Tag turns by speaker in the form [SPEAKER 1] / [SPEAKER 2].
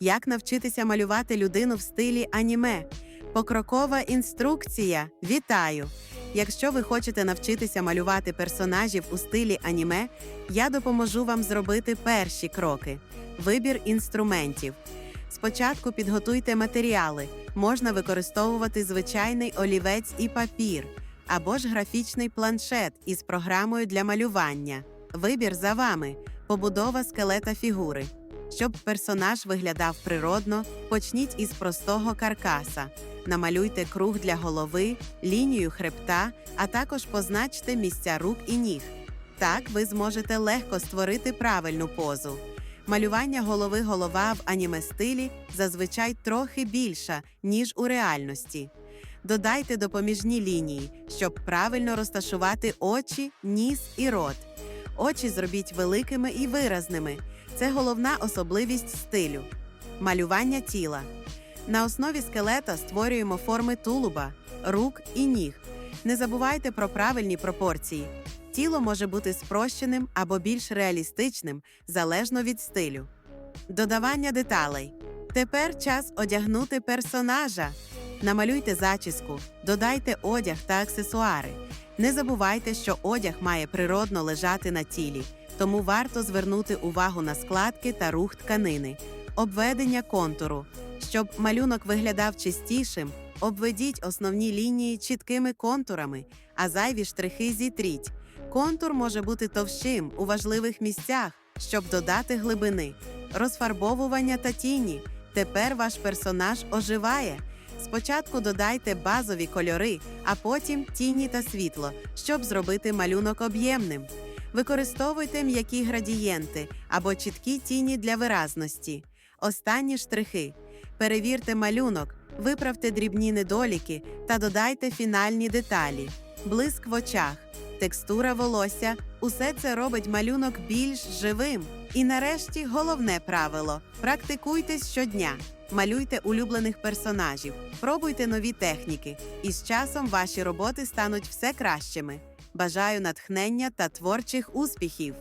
[SPEAKER 1] Як навчитися малювати людину в стилі аніме? Покрокова інструкція. Вітаю! Якщо ви хочете навчитися малювати персонажів у стилі аніме, я допоможу вам зробити перші кроки. Вибір інструментів. Спочатку підготуйте матеріали. Можна використовувати звичайний олівець і папір, або ж графічний планшет із програмою для малювання. Вибір за вами. Побудова скелета фігури. Щоб персонаж виглядав природно, почніть із простого каркаса. Намалюйте круг для голови, лінію хребта, а також позначте місця рук і ніг. Так ви зможете легко створити правильну позу. Малювання голови голова в аніме стилі зазвичай трохи більша, ніж у реальності. Додайте допоміжні лінії, щоб правильно розташувати очі, ніс і рот. Очі зробіть великими і виразними. Це головна особливість стилю. Малювання тіла. На основі скелета створюємо форми тулуба, рук і ніг. Не забувайте про правильні пропорції. Тіло може бути спрощеним або більш реалістичним, залежно від стилю. Додавання деталей. Тепер час одягнути персонажа. Намалюйте зачіску, додайте одяг та аксесуари. Не забувайте, що одяг має природно лежати на тілі, тому варто звернути увагу на складки та рух тканини. Обведення контуру. Щоб малюнок виглядав чистішим, обведіть основні лінії чіткими контурами, а зайві штрихи зітріть. Контур може бути товщим у важливих місцях, щоб додати глибини. Розфарбовування та тіні. Тепер ваш персонаж оживає. Спочатку додайте базові кольори, а потім тіні та світло, щоб зробити малюнок об'ємним. Використовуйте м'які градієнти або чіткі тіні для виразності. Останні штрихи. Перевірте малюнок, виправте дрібні недоліки та додайте фінальні деталі. Блиск в очах, текстура волосся усе це робить малюнок більш живим. І нарешті головне правило: практикуйтесь щодня. Малюйте улюблених персонажів, пробуйте нові техніки, і з часом ваші роботи стануть все кращими. Бажаю натхнення та творчих успіхів!